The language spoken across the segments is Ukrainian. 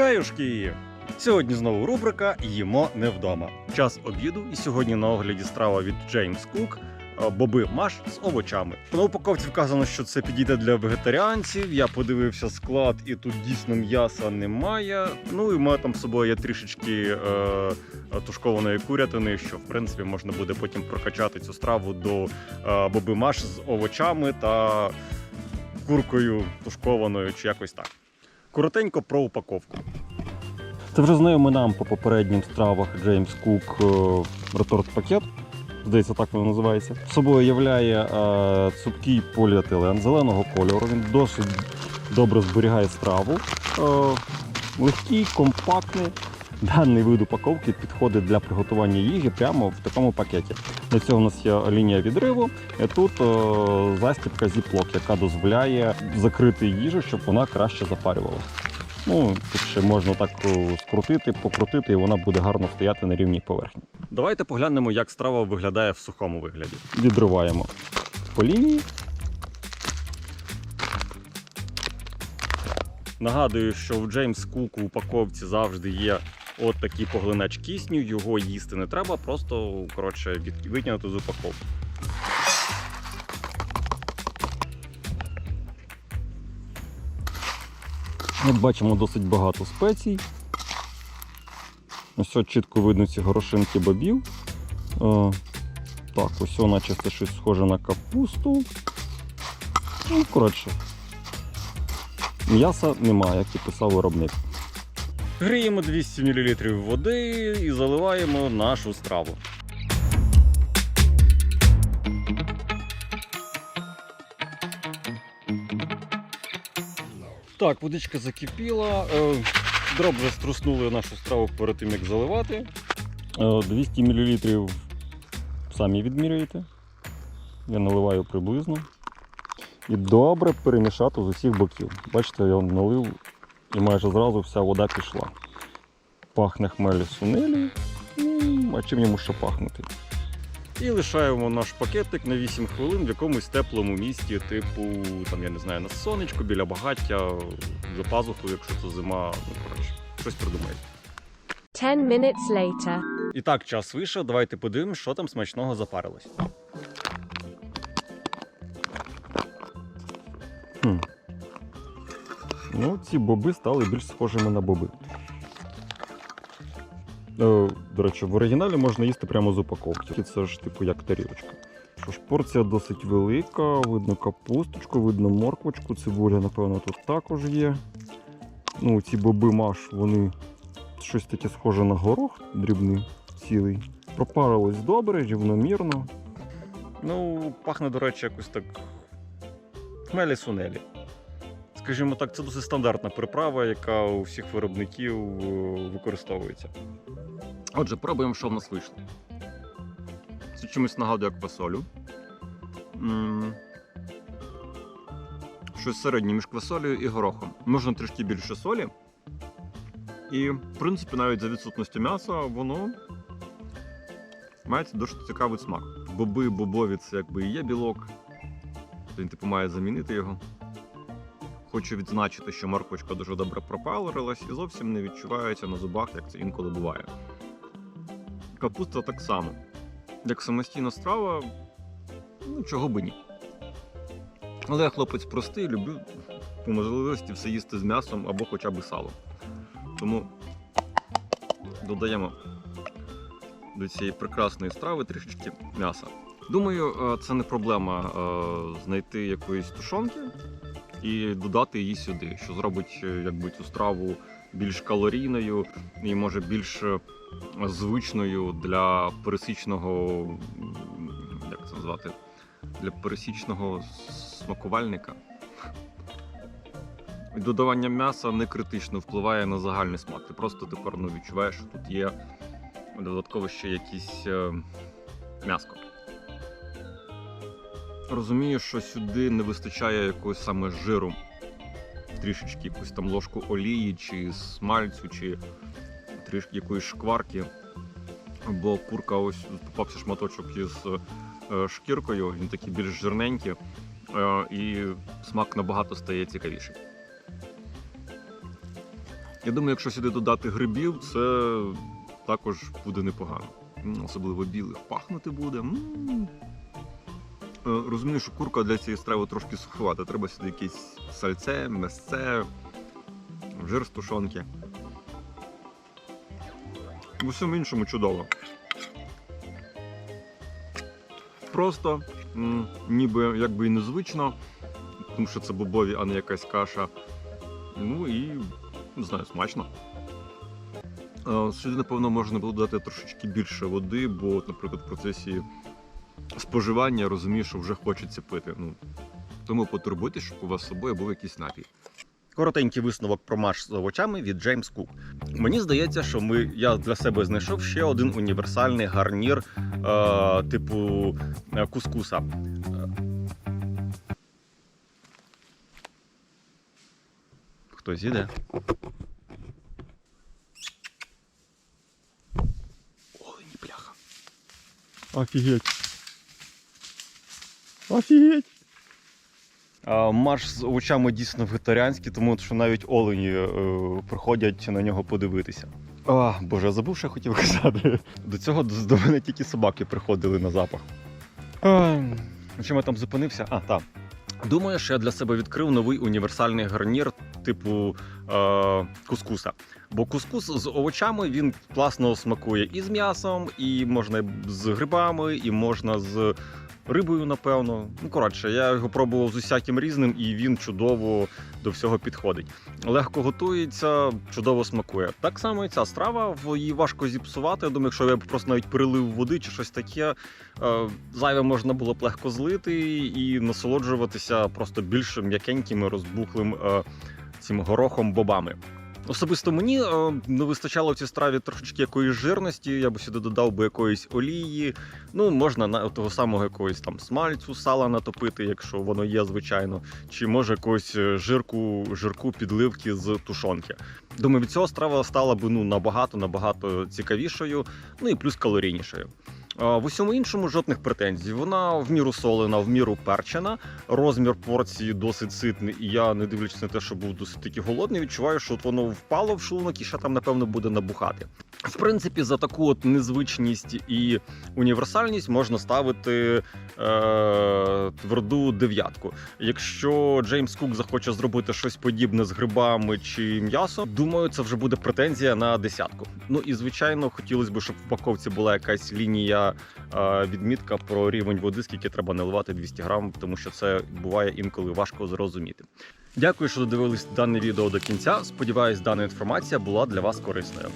Хаюшки! Сьогодні знову рубрика Їмо не вдома. Час обіду, і сьогодні на огляді страва від Джеймс Кук. е, Боби маш з овочами. На упаковці вказано, що це підійде для вегетаріанців. Я подивився склад, і тут дійсно м'яса немає. Ну і в мене там з собою є трішечки е, тушкованої курятини, що в принципі можна буде потім прокачати цю страву до е, боби маш з овочами та куркою тушкованою чи якось так. Коротенько про упаковку. Це вже знайомий нам по попереднім стравах Джеймс Кук реторт пакет. Здається, так воно називається. Собою являє е, цупкий поліетилен зеленого кольору. Він досить добре зберігає страву. Е, легкий, компактний. Даний вид упаковки підходить для приготування їжі прямо в такому пакеті. Для цього у нас є лінія відриву. І тут е, застібка зіплок, яка дозволяє закрити їжу, щоб вона краще запарювалася. Ну, тут ще можна так скрутити, покрутити, і вона буде гарно стояти на рівній поверхні. Давайте поглянемо, як страва виглядає в сухому вигляді. Відриваємо по лінії. Нагадую, що в Джеймс Кук у упаковці завжди є от такий поглинач кисню. Його їсти не треба, просто коротше витягнути з упаковки. Як бачимо, досить багато спецій. Ось от чітко видно ці горошинки бобів. Е, так, ось наче це щось схоже на капусту. Ну, коротше. М'яса немає, як і писав виробник. Гріємо 200 мл води і заливаємо нашу страву. Так, водичка закипіла. Е, Дроб вже струснули нашу страву перед тим, як заливати. Е, 200 мл самі відмірюєте. Я наливаю приблизно. І добре перемішати з усіх боків. Бачите, я налив і майже зразу вся вода пішла. Пахне хмелі сунелі. А чим йому ще пахнути? І лишаємо наш пакетик на 8 хвилин в якомусь теплому місті, типу, там, я не знаю, на сонечко, біля багаття, за пазухою, якщо це зима, ну коротше, щось придумайте. 10 minutes later. І так, час вийшов, давайте подивимось, що там смачного запарилось. Ну, ці боби стали більш схожими на боби. Е, до речі, в оригіналі можна їсти прямо з упаковки. Це ж типу як тарілочка. Що ж, порція досить велика, видно капусточку, видно морквочку, цибуля, напевно, тут також є. Ну, ці боби маш, вони щось таке схоже на горох дрібний, цілий. Пропарилось добре, рівномірно. Ну, пахне, до речі, якось так хмелі сунелі. Скажімо так, це досить стандартна приправа, яка у всіх виробників е, використовується. Отже, пробуємо, що в нас вийшло. Це чимось нагадує як квасолю. Щось середнє між квасолею і горохом. Можна трішки більше солі. І, в принципі, навіть за відсутністю м'яса, воно має досить цікавий смак. Боби, бобові це якби і є білок. Він типу має замінити його. Хочу відзначити, що морквочка дуже добре пропалирилась і зовсім не відчувається на зубах, як це інколи буває. Капуста так само. Як самостійна страва, ну чого би ні. Але я хлопець простий, люблю по можливості все їсти з м'ясом або хоча б салом. Тому додаємо до цієї прекрасної страви трішечки м'яса. Думаю, е, це не проблема е, знайти якоїсь тушонки і додати її сюди, що зробить е, якби, цю страву більш калорійною і може більш е, звичною для пересічного, як це назвати, для пересічного смакувальника. Додавання м'яса не критично впливає на загальний смак. Ти просто тепер ну, відчуваєш, що тут є додатково ще якісь е, м'яско. Розумію, що сюди не вистачає якогось саме жиру. Трішечки якусь там ложку олії, чи смальцю, чи трішки якоїсь шкварки. Бо курка ось попався шматочок із е, шкіркою, він такий більш жирненький, е, і смак набагато стає цікавіший. Я думаю, якщо сюди додати грибів, це також буде непогано. Особливо білих. Пахнути буде. М. Е, Розумію, що курка для цієї страви трошки суховата. Треба сюди якесь сальце, месце, жир з тушонки. В усьому іншому чудово. Просто, ніби якби і незвично, тому що це бобові, а не якась каша. Ну і не знаю, смачно. Е, Сюди, напевно, можна було додати трошечки більше води, бо, наприклад, в процесі споживання я розумію, що вже хочеться пити. Ну, тому потурбуйтесь, щоб у вас з собою був якийсь напій. Коротенький висновок про маш з овочами від Джеймс Кук. Мені здається, що ми, я для себе знайшов ще один універсальний гарнір е, типу е, кускуса. Хтось іде. Олені, бляха. Офігеть. Офігеть. Марш з овочами дійсно вегетаріанський, тому що навіть олені е, приходять на нього подивитися. А, Боже, я забув, що я хотів казати. До цього до, мене тільки собаки приходили на запах. А, чим я там зупинився? А, так. Думаю, що я для себе відкрив новий універсальний гарнір типу е, кускуса. Бо кускус з овочами він класно смакує і з м'ясом, і можна з грибами, і можна з рибою, напевно. Ну, коротше, я його пробував з усяким різним, і він чудово до всього підходить. Легко готується, чудово смакує. Так само і ця страва, її важко зіпсувати. Я думаю, якщо я просто навіть перелив води чи щось таке, е, зайве можна було б легко злити і насолоджуватися просто більш м'якеньким розбухлим е, цим горохом бобами. Особисто мені е, не вистачало в цій страві трошечки якоїсь жирності. Я би сюди додав би якоїсь олії. Ну, можна на того самого якогось там смальцю, сала натопити, якщо воно є, звичайно, чи може якогось е, жирку, жирку підливки з тушонки. Думаю, від цього страва стала би ну набагато набагато цікавішою, ну і плюс калорійнішою. В усьому іншому жодних претензій. Вона в міру солена, в міру перчена. Розмір порції досить ситний, і я, не дивлячись на те, що був досить таки голодний, відчуваю, що от воно впало в шлунок і ще там, напевно, буде набухати. В принципі, за таку от незвичність і універсальність можна ставити е, тверду дев'ятку. Якщо Джеймс Кук захоче зробити щось подібне з грибами чи м'ясом, думаю, це вже буде претензія на десятку. Ну і звичайно, хотілося б, щоб в упаковці була якась лінія е, відмітка про рівень води, скільки треба наливати 200 грам, тому що це буває інколи важко зрозуміти. Дякую, що додивились дане відео до кінця. Сподіваюсь, дана інформація була для вас корисною.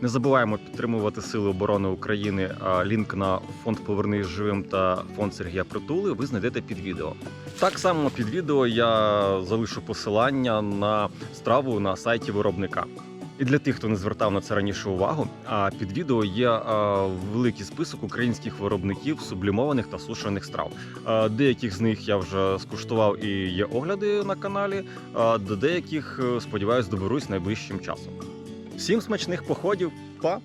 Не забуваємо підтримувати Сили оборони України. Лінк на фонд Повернись живим та фонд Сергія Притули ви знайдете під відео. Так само під відео я залишу посилання на страву на сайті виробника. І для тих, хто не звертав на це раніше увагу, а під відео є великий список українських виробників сублімованих та сушених страв. Деяких з них я вже скуштував і є огляди на каналі. До деяких, е, сподіваюсь, доберусь найближчим часом. Всім смачних походів, па!